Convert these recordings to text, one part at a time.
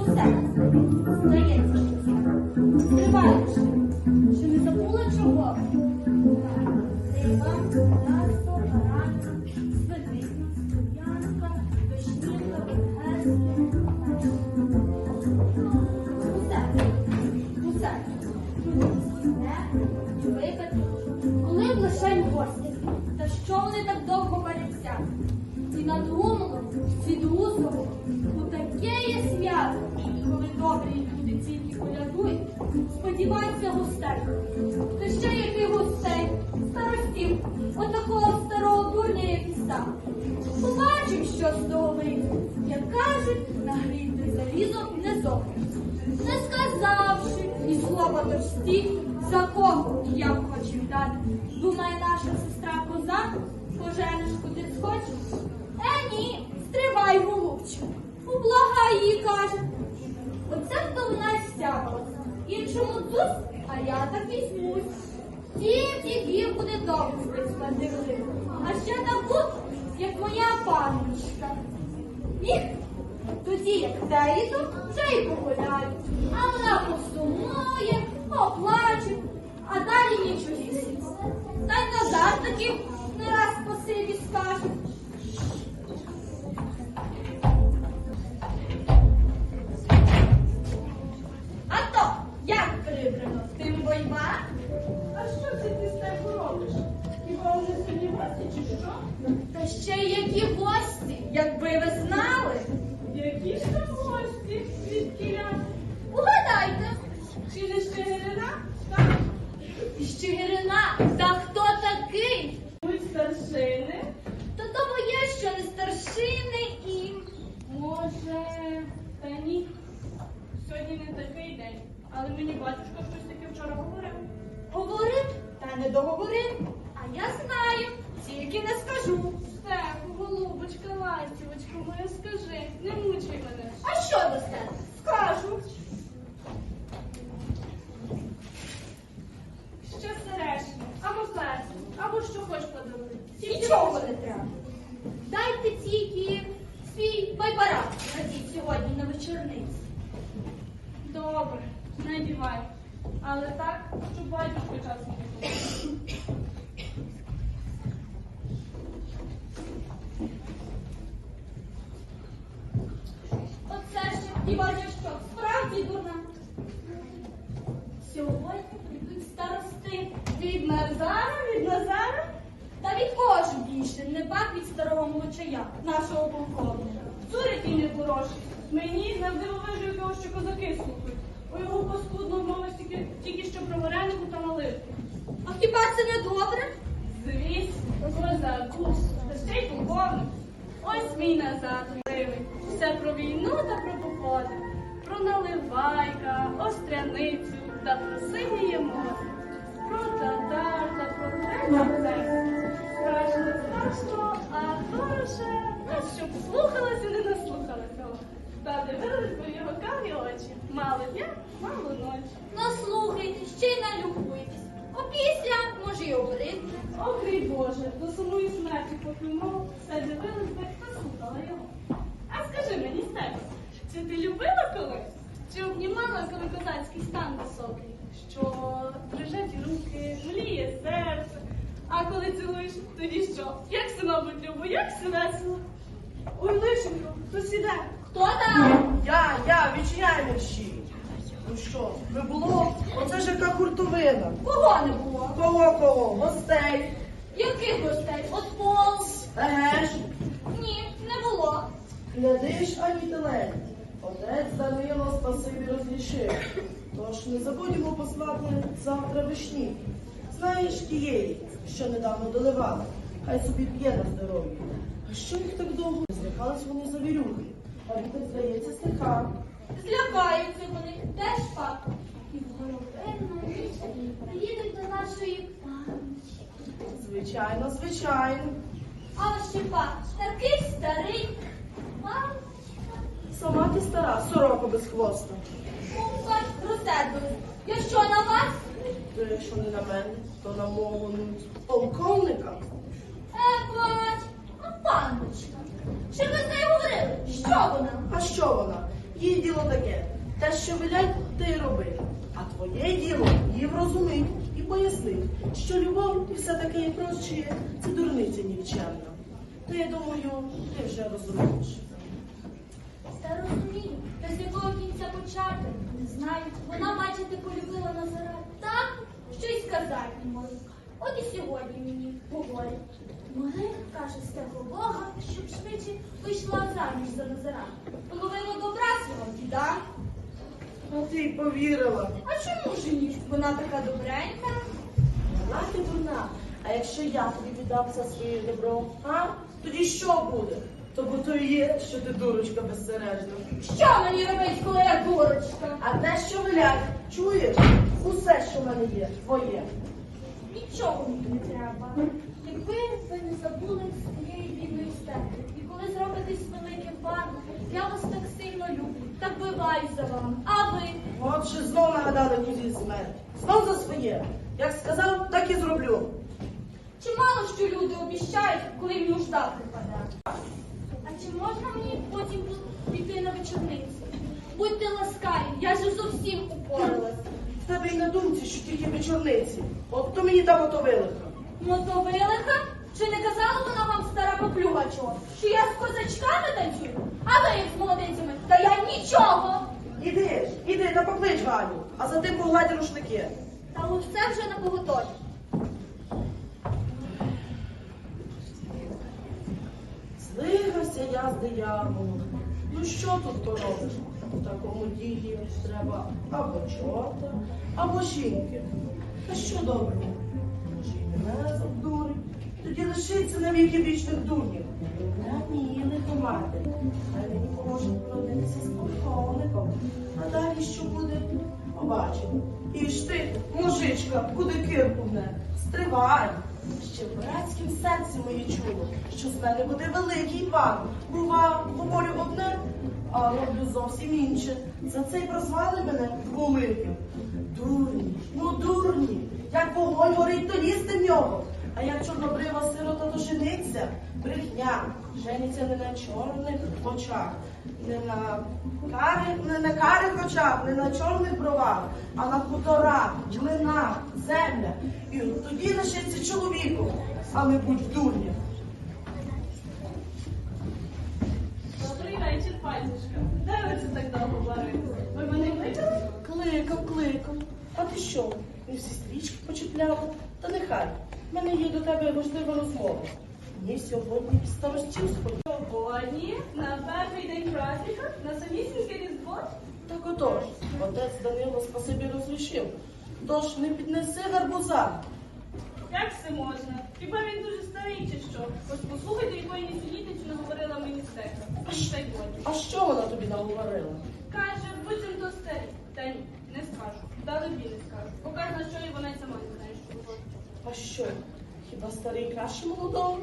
Усе, здається, що чи не забула чого? Риба, м'ясо, баранка, свинина, янка, вишнівка. Не. Коли б гості, та що вони так довго варяться? І надумали, сподіваються гостей. Та ще яких гостей, старостів, отакого старого дурня, як і сам. Побачив, що з того вийде, як кажуть, нагріти залізо не зохне. Не сказавши ні слова товсті, за кого і як хоче дати. Думає наша сестра коза, поженеш куди схочеш. Е, ні, стривай, голубче. Ублагай її, каже. Оце хто в нас стягувався. Іншому цус, а я так візьмусь. Тім дідів буде довго спати А ще таку, як моя панночка. Їх тоді, як деїду, вже й погуляють. А вона посумує, поплаче, а далі нічогісінь. Та й назад таки не раз спасибі скаже. День. Мені батюшка щось таке вчора говорив. Говорив, та не договорив. А я знаю, тільки не скажу. Так, голубочка, ластівочка моя, скажи, не мучай мене. А що дасте? Скажу. Ще сережки, або серце, або що хоч подаруй. Нічого не треба. Дайте тільки свій байбарак надіть сьогодні на вечорниці. Добре, надівай. Але так, щоб батюшка часом не було. Оце ще дівоча що, справді дурна. Сьогодні прийдуть старости від Назара, від Назара. Та від кого ж більше, не бак від старого молочая, нашого полковника. Цурик і не хороший. Мені завжди вижу його, що козаки слухають. У його паскудно мова тільки, тільки що про варенику та наливку. А хіба це не добре? Звісно, козаку, та ще й полковник. Ось мій назад милий. Все про війну та про походи, про наливайка, та про море, про татар та про третє Страшно, страшно, а хороше, щоб слухалася, не наслухалася. Та дивились би в його карі очі. Мало дня, мало ночі. Наслухайте, ще й налюбуйтесь. Опісля, може, й обридне. Окрій Боже, до самої смерті поклюмов, все дивилась би та слухала його. А скажи мені, Стефа, чи ти любила колись? Чи обнімала, коли козацький стан високий? Що дрижать руки, мліє серце, а коли цілуєш, тоді що? Як все, мабуть, любо, як все весело? Ой, лишенько, хто сіде? Хто там? Я, я, відчиняй мерщі. Ну що, не було? Оце ж яка хуртовина. Кого не було? Кого кого? Гостей. Яких гостей? От пол? Еге ж, Ні, не було. глядиш, ані телень. Отець Данило спасибі розрішив. Тож не забудемо послати завтра вишні. Знаєш тієї, що недавно доливали. Хай собі п'є на здоров'я. А що їх так довго? Злякались вони за вірюхи. А він так здається стиха. Злякаються вони, теж пак. І в приїдуть до нашої паночки. Звичайно, звичайно. А ще пак, такий старий. Паночка. Сама ти стара, сорока без хвоста. Розсердились. Я що на вас? То якщо не на мене, то на мого ну, полковника. Е, бач, а паночка. Чи ви з нею говорили? Що вона? А що вона? Її діло таке. Те, що велять, те й роби. А твоє діло її врозумить і пояснить, що любов і все таке і прочее – це дурниця нікчемна. То я думаю, ти вже розумієш. Та з якого кінця почати? Не знаю. Вона, бачите, полюбила Назара так, що й сказати не можу. От і сьогодні мені говорять. Моли, каже, з Бога, щоб швидше вийшла заміж за Назара. Половину добра свого діда. А ти й повірила. А чому ж ні? Вона така добренька. Вона ти дурна. А якщо я тобі віддам все своє добро, а? Тоді що буде? То бо то і є, що ти дурочка безсережна. Що мені робить, коли я дурочка? А те, що велять, чуєш? Усе, що в мене є, твоє. Нічого мені не треба. Якби ви не забули з тієї бідної степи, і коли зробитесь великим паном, я вас так сильно люблю, так биваю за вами. А ви? От же знов нагадали кузі смерть. Знов за своє. Як сказав, так і зроблю. Чи мало що люди обіщають, коли мені нужда припаде? Чи можна мені потім піти на вечорницю? Будьте ласкаві, я ж зовсім упоралась. В тебе й на думці, що тільки вечорниці. От то мені там ото вилиха. Мотовилиха? Чи не казала вона вам стара поплюга чого? Що я з козачками танцюю? А ви як з молодицями? Та я нічого! Іди, іди та поклич Галю, а за тим погладь рушники. Та усе вже на поготові. Злигався я з дияволом. Ну що тут поробиш? У такому ділі треба або чорта, або жінки. Та що доброго? Може, і мене завдурить. Тоді лишиться на віки вічних дурнів. Не вміли помати. А мені поможе породитися з полковником. А далі що буде? Побачимо. І ж ти, мужичка, куди кирку гне. Стривай. Ще в братськім серці моє чуло, що з мене буде великий пан. Бува, говорю одне, а роблю зовсім інше. За це й прозвали мене дволиким. Дурні, ну дурні, як вогонь горить, то лізти в нього. А як чорнобрива сирота то жениться, брехня, жениться не на чорних очах, не на карих, не на карих очах, не на чорних бровах, а на хуторах, млинах, землях. І тоді лишиться чоловіком, а не будь дурнів. Добрий вечір, панічка. Де ви це так довго варили? Ви мене кликали? Кликав, кликав. А ти що? Не всі стрічки почепляла? Та нехай. В мене є до тебе важлива розмова. Мені сьогодні старостів сходить. Сьогодні, на перший день праздника, на самісіньке різдво. Так отож, отець Данило спасибі розрішив. Тож не піднеси гарбуза. Як це можна? Хіба він дуже старий чи що? Ось послухайте, якої несенітниці наговорила мені стека. А що? сьогодні. А що вона тобі наговорила? Каже, буцім то старий. Та ні, не скажу. Дали не скажу. Покаже, на що і вона й сама не знає, що говорить. А що? Хіба старий краще молодого?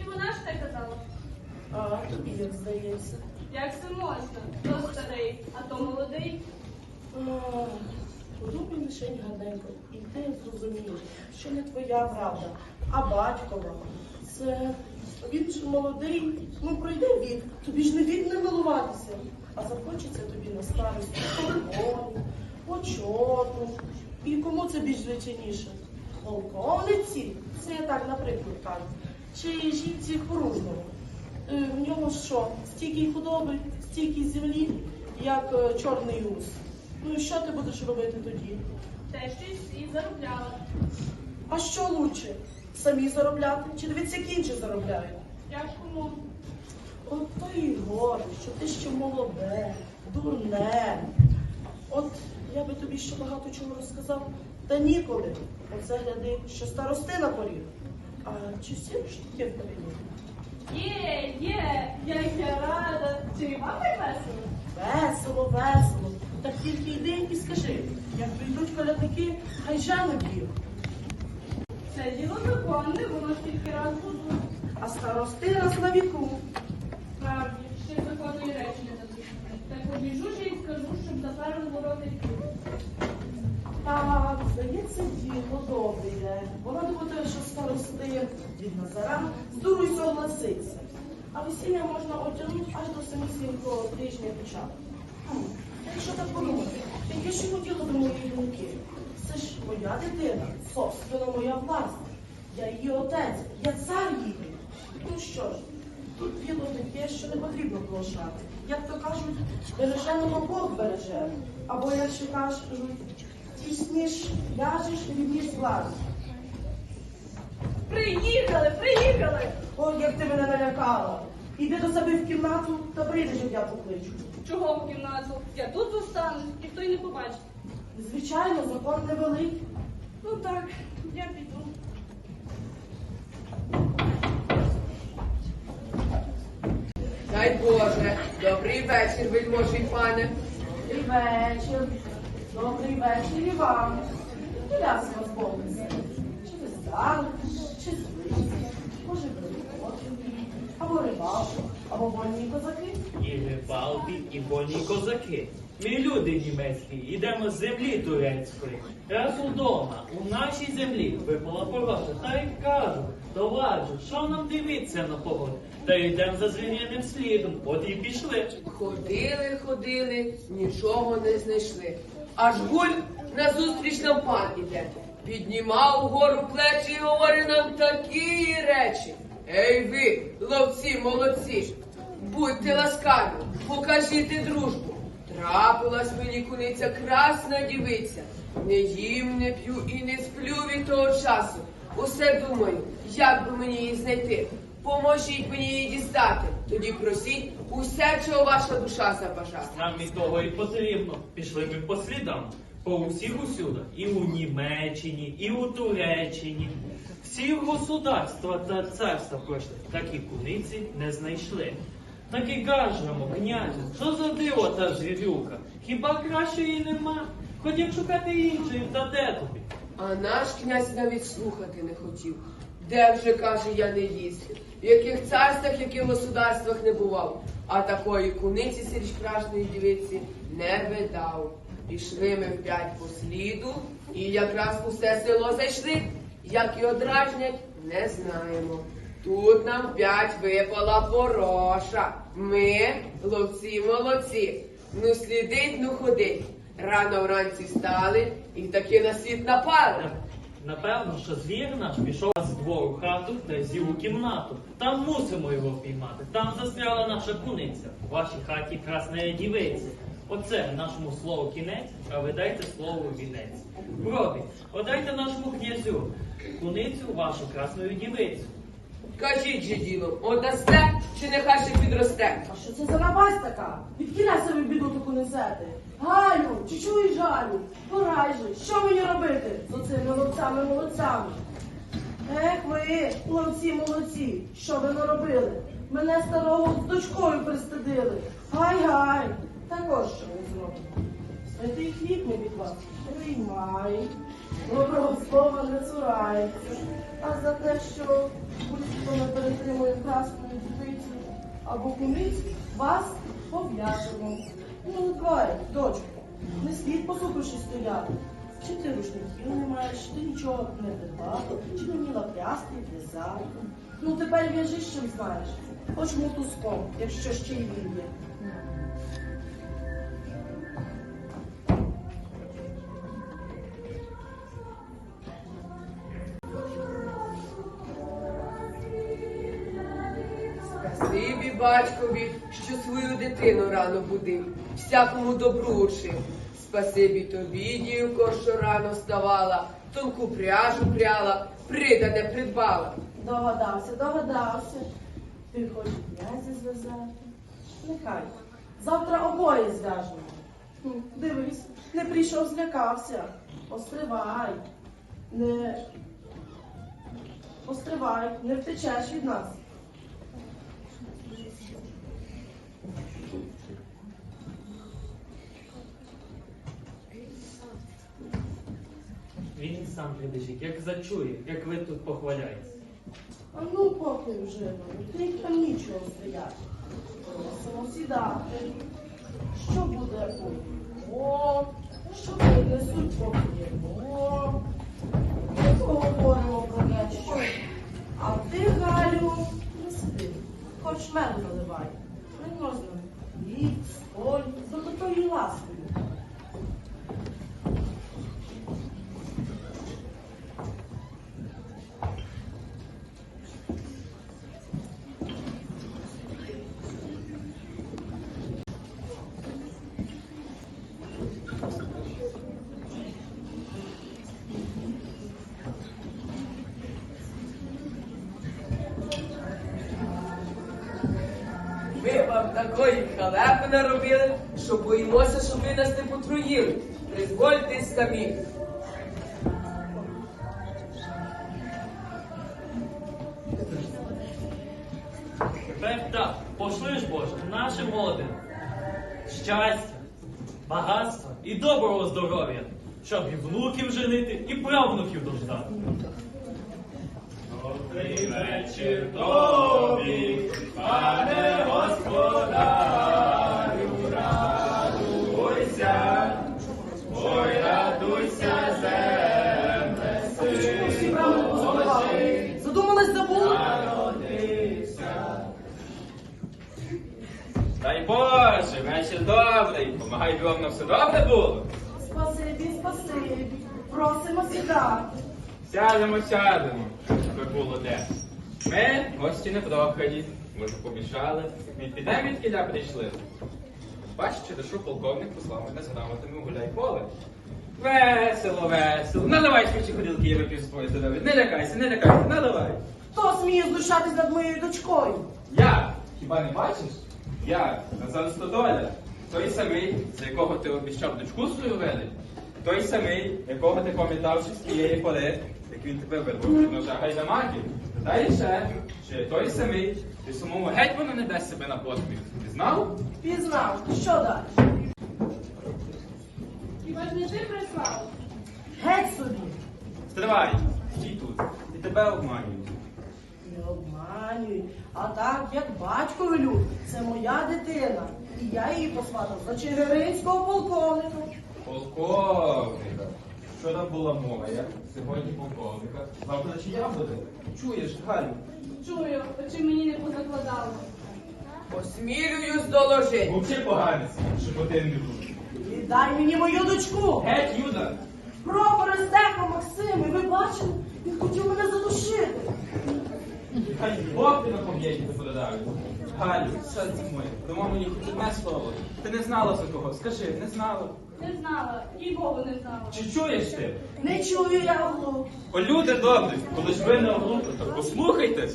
І вона ж так казала. А тобі як здається. Як це можна? То старий, а то молодий. Подумай лишень гарненько, і ти зрозумієш, що не твоя правда, а батькова. Це він ж молодий, ну пройде вік, тобі ж не вік не милуватися. А захочеться тобі на старість полковник, почоту. І кому це більш звичайніше? Полковниці? Це я так, наприклад, кажу. Чи жінці поружному? Е, В нього що? Стільки худоби, стільки землі, як е, чорний ус. Ну і що ти будеш робити тоді? Те щось і заробляла. А що лучше? Самі заробляти? Чи дивіться, як інші заробляють? Як кому? От то і горе, що ти ще молоде, дурне. От я би тобі ще багато чого розказав, та ніколи. Оце гляди, що старости на поріг. А чи всі штуки в тебе є? Є, як я рада. Чи і вам так весело? Весело, весело. Так тільки йди і скажи, як прийдуть колядники, хай жануть їх. Це діло законне, воно ж тільки раз буде. А старости раз на віку. Справді, ще законної речі не дадуть. Так побіжу ж і скажу, щоб запер вороти. Так, здається, діло добре. Вона думає, що старости від Назара з дурою согласиться. а весілля можна отягнути аж до самісінького тижня початку. Хм, Якщо так подумати, яке йому діло до моєї доньки? Це ж моя дитина, собственно, моя власність. Я її отець, я цар її. Ну що ж, тут діло таке, що не потрібно полошати. Як то кажуть, береженого Бог береже. Або як ще кажуть, тісніш ляжеш, і рівніш злазиш. Приїхали, приїхали! О, як ти мене налякала. Іди до себе в кімнату та прийдеш, як я покличу. Чого в кімнату? Я тут зостанусь, ніхто й не побачить. Звичайно, закон невеликий. Ну так, я піду. Дай Боже, добрий вечір, вельможний пане. Добрий вечір. Добрий вечір і вам. Вас Бог? Чи ви здали, чи звичайно, може переходи, або рибалку, або вольні козаки. І рибалки, і вольні козаки. Ми люди німецькі, йдемо з землі турецької. Раз удома, у нашій землі випала погода, та й кажу, товаржу, що нам дивитися на погоду? Та йдемо за звіряним слідом, от і пішли. Ходили, ходили, нічого не знайшли. Аж гуль назустріч нам пан іде. Піднімав угору плечі і говорить нам такі речі. Ей ви, ловці, молодці, будьте ласкаві, покажіть дружбу. Трапилась мені куниця красна дівиця. Не їм, не п'ю і не сплю від того часу. Усе думаю, як би мені її знайти. Поможіть мені її дістати. Тоді просіть усе, чого ваша душа забажає. Нам і того і потрібно. Пішли ми по слідам. По усіх усюди. І у Німеччині, і у Туреччині. Всі государства та царства пройшли. Такі куниці не знайшли. Так і кажемо, князю, що за диво та звірюка? Хіба кращої нема? Ходім шукати іншої, та де тобі? А наш князь навіть слухати не хотів. Де вже каже, я не їздив, в яких царствах, яких государствах не бував, а такої куниці сірч крашної дівиці не видав. Пішли ми вп'ять по сліду, і якраз усе село зайшли. Як і одражнять, не знаємо. Тут нам п'ять випала пороша. Ми ловці молодці. Ну слідить, ну ходить. Рано вранці встали і таки на світ напали. Напевно, що звір наш пішов з двору хату та з'їв у кімнату. Там мусимо його впіймати. Там застряла наша куниця. У вашій хаті красна дівиця. Оце нашому слову кінець, а ви дайте слову вінець. Броди, отдайте нашому князю куницю вашу красною дівицю. Кажіть же ділом, одасте чи нехай ще підросте? А що це за напасть така? Відкидай собі біду таку несете. Галю, чи чуєш Галю? Порай же, що мені робити з оцими ловцями молодцями? Ех ви, ловці молодці, що ви наробили? Мене старого з дочкою пристидили. Гай-гай, також що ви зробите? Святий хліб не від вас приймай, доброго слова не цурається. А за те, що будь-хто не перетримує красної дівиці або куниці, вас пов'яжемо. Ну, давай, дочку, не слід посупивши стояти. Чи ти рушників не маєш, чи ти нічого не придбала, чи не вміла прясти, в'язати. Ну тепер в'яжи, чим знаєш. Хоч мотузком, якщо ще й він є. Спасибі батькові, що свою дитину рано будив, всякому добру учив. Спасибі тобі, дівко, що рано вставала, тонку пряжу пряла, придане придбала. Догадався, догадався. Ти хочеш князя зв'язати? Нехай. Завтра обоє зв'яжемо. Дивись, не прийшов, злякався. Постривай. Не. Постривай, не втечеш від нас. Він сам прибіжить, як зачує, як ви тут похваляєтесь. А ну, поки вже, ти там нічого стояти. Просимо сідати. Що буде О, що принесуть поп'ємо. Поговоримо про речі. А ти, Галю, не спи. Хоч меду наливай. Не можна. Лід, соль, з золотою ласкою. Ми вам такої халепи наробили, що боїмося, щоб ви нас не потруїли. Призвольте самі. Тепер так, пошли ж Боже, нашим молодим. Щастя, багатства і доброго здоров'я, щоб і внуків женити, і правнуків дождати. Добрий вечір тобі, пане господарю, радуйся, ой, радуйся, земле, Всі брами позабували. Задумались забули? Дай Боже, вечір добрий. Помагай вам на все добре було. Спасибі, спасибі. Просимо сідати. Сядемо, сядемо. Було де. Ми гості не прохані. Ми ж помішали. Ми підемо від кіля прийшли. Бачите, що полковник послав мене з грамотами у гуляй поле. Весело, весело. Наливай швидше ходилки, я вип'ю з здоров'я. Не лякайся, не лякайся, наливай. Хто сміє знущатись над моєю дочкою? Я, хіба не бачиш? Я, Назар Стодоля, той самий, за якого ти обіцяв дочку свою вели, той самий, якого ти пам'ятавши з тієї пори, як він тебе вирвав від ножа гайдамаків. Та й ще, що той самий, ти самому гетьману не дасть себе на поспіх. Ти знав? Пізнав. Що далі? Хіба ж не ти прислав? Геть собі. Стривай, стій тут, і тебе обманюють. Не обманюй. А так, як батько велю, це моя дитина. І я її посватав за чигиринського полковника. Полковника. Вчора була моя, сьогодні полковника. Завтра чия буде? Чуєш, Галю? Чую, очі мені не позакладали. Осмілююсь доложити. Мовчи поганець, не був. Віддай мені мою дочку. Геть, Юда! Прохоре Стефа Максим, і ви бачили, він хотів мене задушити. Хай Бог тебе поб'є, ти продав. Галю, серце моє, дома мені хоч одне слово. Ти не знала за кого, скажи, не знала. Не знала, і Богу не знала. Чи чуєш ти? Не чую я оглух. О, люди добрі, коли ж ви не оглупли, то послухайте.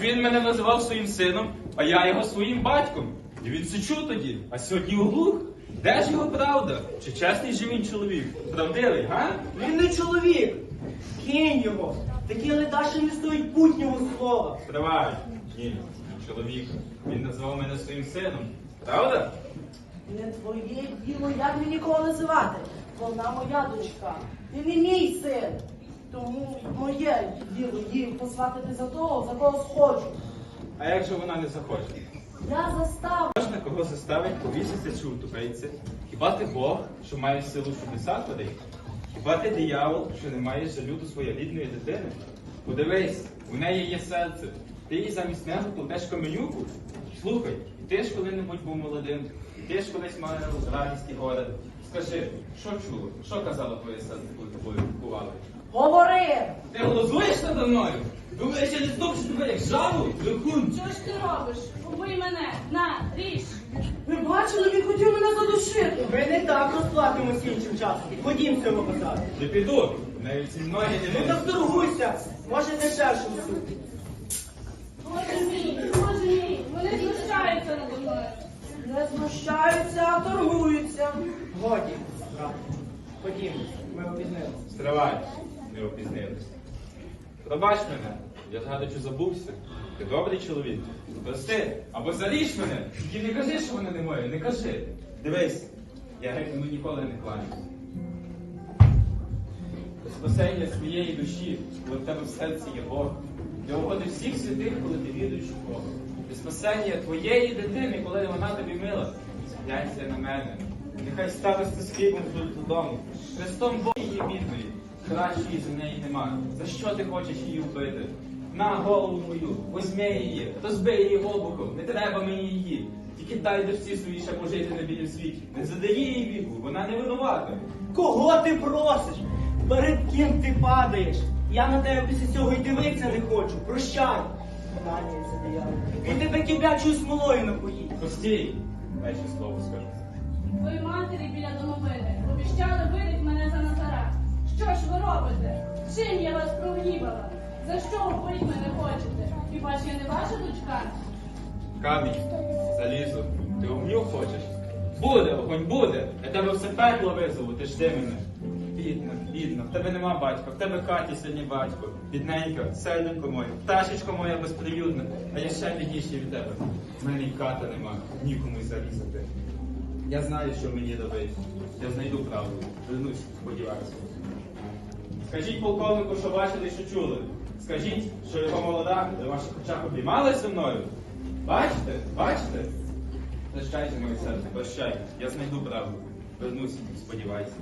Він мене називав своїм сином, а я його своїм батьком. І він це чув тоді. А сьогодні оглух. Де ж його правда? Чи чесний же він чоловік? Правдивий, га? Він не чоловік. Кинь його. Такі ледаші не стоїть путнього слова. Тривай. Ні, чоловік. Він назвав мене своїм сином. Правда? Не твоє діло, як мені кого називати. Вона моя дочка. Ти не мій син. Тому моє діло її посватити за того, за кого схочу. А як же вона не захоче? Я заставлю. Можна кого заставить повіситися чи утопитися? Хіба ти Бог, що має силу чудеса творити? Хіба ти диявол, що не має жалю до своєї рідної дитини? Подивись, у неї є серце. Ти їй замість нього плетеш каменюку? Слухай, і ти ж коли-небудь був молодим, і ти ж колись мав радість і горе. Скажи, що чуло? Що казало твоє серце, коли тобою купували? Говори! Ти голосуєш надо мною? Думаєш, я не здобшу тебе як жабу? Лихун! Що ж ти робиш? Убий мене, на, ріж. Ви бачили, він хотів мене задушити. Ми не так розплатимося іншим часом. Ходім цього базару. Не піду, навіть ці ноги не Ну так торгуйся. Може дешевше суд. Боже мій, боже мій, вони знущаються надо мною. Не знущаються, а торгуються. Годі, брат. Ходім, ми обізнилися. Стривай, не опізнились. Пробач мене, я згадую, забувся. Ти добрий чоловік. Прости, або заліж мене. Тільки не кажи, що вони не мої, не кажи. Дивись, я гетьману ніколи не кланяюсь. До спасення своєї душі, коли в тебе в серці є Бог. Для угоди всіх святих, коли ти віруєш у Бога. Для спасення твоєї дитини, коли вона тобі мила. Зглянься на мене. Нехай старости з хлібом йдуть додому. Христом Бог її бідної. Кращої за неї нема. За що ти хочеш її вбити? На голову мою, возьми її, розбий її обухом, не треба мені її. Тільки дай дочці своїй ще пожити на білім світі. Не задає їй віку, вона не винувата. Кого ти просиш? Перед ким ти падаєш? Я на тебе після цього й дивитися не хочу. Прощай. Кланяється диявол. Він тебе кип'ячою смолою напоїть. Постій, дай ще слово скажу. Твої матері біля домовини обіщали видать мене за Назара. Що ж ви робите? Чим я вас прогнівала? За що говорить мене хочете? Хіба ж я не ваша дочка? Камінь, залізо, ти огню хочеш? Буде, огонь буде. Я тебе все пекло визову, ти ж ти мене. Бідна, бідна, в тебе нема батька, в тебе в хаті сьогодні батько. Бідненька, селенько моя, пташечко моя безпривютна, а я ще бідніший від тебе. В мене й ката нема, нікому й зарізати. Я знаю, що мені робити. Я знайду правду. Вернусь, сподіваюся. Скажіть полковнику, що бачили, що чули. Скажіть, що його молода на ваших очах обіймалась зі мною. Бачите? Бачите? Прощайте, моє серце, прощайте. Я знайду правду. Вернусь, сподівайся.